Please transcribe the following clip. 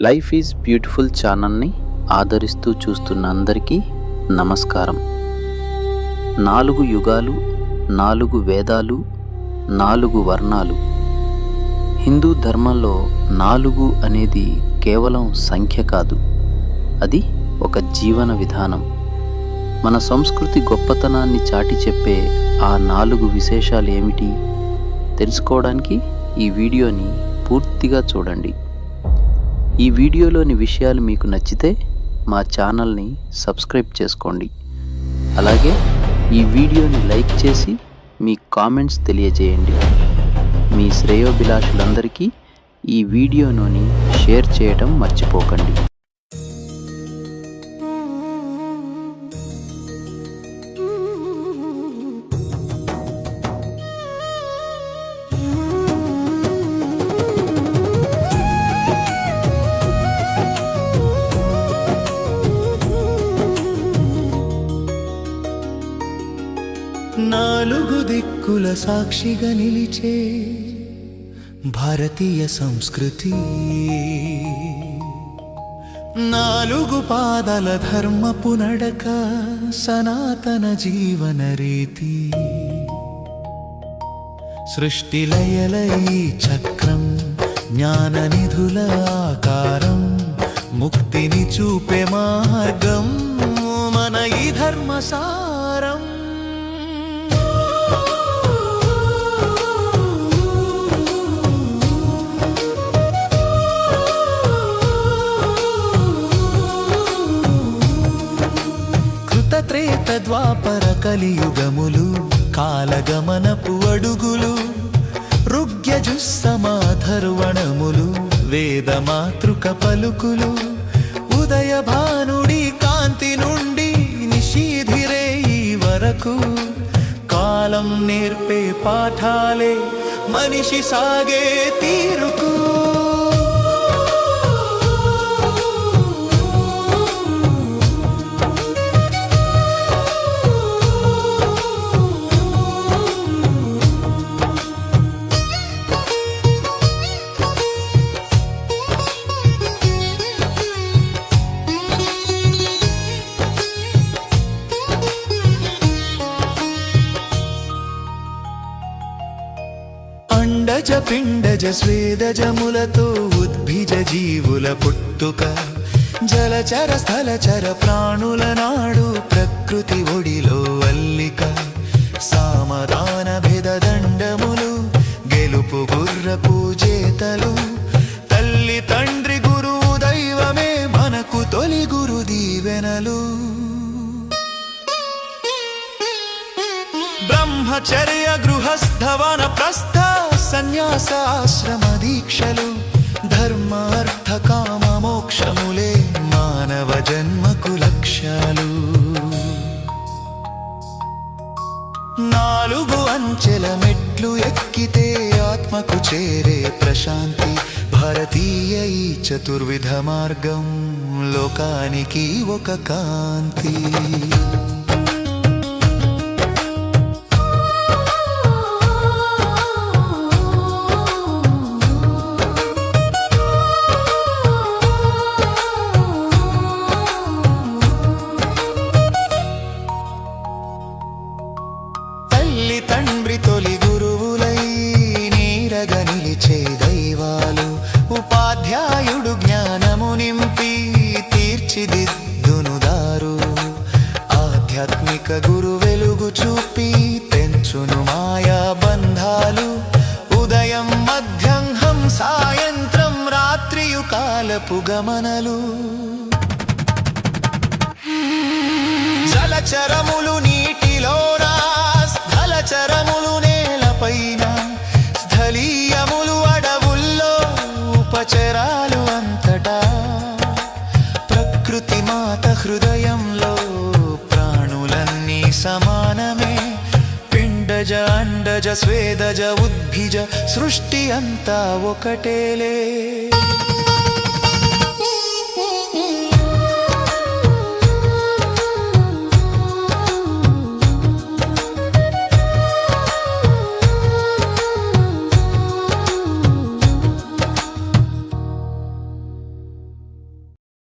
Life is beautiful ఛానల్ని ఆదరిస్తూ చూస్తున్న అందరికీ నమస్కారం. నాలుగు యుగాలు నాలుగు వేదాలు నాలుగు వర్ణాలు. హిందూ ధర్మంలో నాలుగు అనేది కేవలం సంఖ్య కాదు. అది ఒక జీవన విధానం. మన సంస్కృతి గొప్పతనాన్ని చాటి చెప్పే ఆ నాలుగు విశేషాలు ఏమిటి? తెలుసుకోవడానికి ఈ వీడియోని పూర్తిగా చూడండి. ఈ వీడియోలోని విషయాలు మీకు నచ్చితే మా ఛానల్ని సబ్స్క్రైబ్ చేసుకోండి. అలాగే ఈ వీడియోని లైక్ చేసి మీ కామెంట్స్ తెలియజేయండి. మీ శ్రేయోభిలాషులందరికీ ఈ వీడియోను షేర్ చేయడం మర్చిపోకండి. నాలుగు దిక్కుల సాక్షిగా నిలిచే భారతీయ సంస్కృతి. నాలుగు పాదల ధర్మపు నడక సనాతన జీవన రీతి. సృష్టి లయల ఈ చక్రం జ్ఞాన నిధుల ఆకారం ముక్తిని చూపే మార్గం. మన ఈ ధర్మసారం కలియుగములు కాలగమనపు అడుగులు రుగ్యజుస్సమాధర్వణములు వేద మాతృక పలుకులు ఉదయ భానుడి కాంతి నుండి నిషీధిరే ఈ వరకు. కాలం నేర్పే పాఠాలే మనిషి సాగే తీరుకు. అండజ పిండజ స్వేదజములతో ఉద్భిజ జీవుల పుట్టుక. జలచర స్థలచర ప్రాణుల నాడు ప్రకృతి బ్రహ్మచర్య గృహస్థవన ప్రస్థ సన్యాసాశ్రమ దీక్షలు ధర్మార్థ కామ మోక్షములే మానవ జన్మకు లక్ష్యాలు. నాలుగు అంచెల మెట్లు ఎక్కితే ఆత్మకు చేరే ప్రశాంతి భారతీయ ఈ చతుర్విధ మార్గం లోకానికి ఒక కాంతి. ఆధ్యాత్మిక గురు వెలుగు చూపి తెంచును మాయా బంధాలు. ఉదయం మధ్యంహం సాయంత్రం రాత్రియు కాలపు గమనలు. జలచరములు నీటిలోన స్థలచరములు నేలపైన. స్థలీయములు అడవుల్లో ఉపచరాలు అంతటా. ప్రకృతి మాత హృదయంలో సమానమే పిండజ అండజ స్వేదజ ఉద్భిజ సృష్టి అంతా ఒకటేలే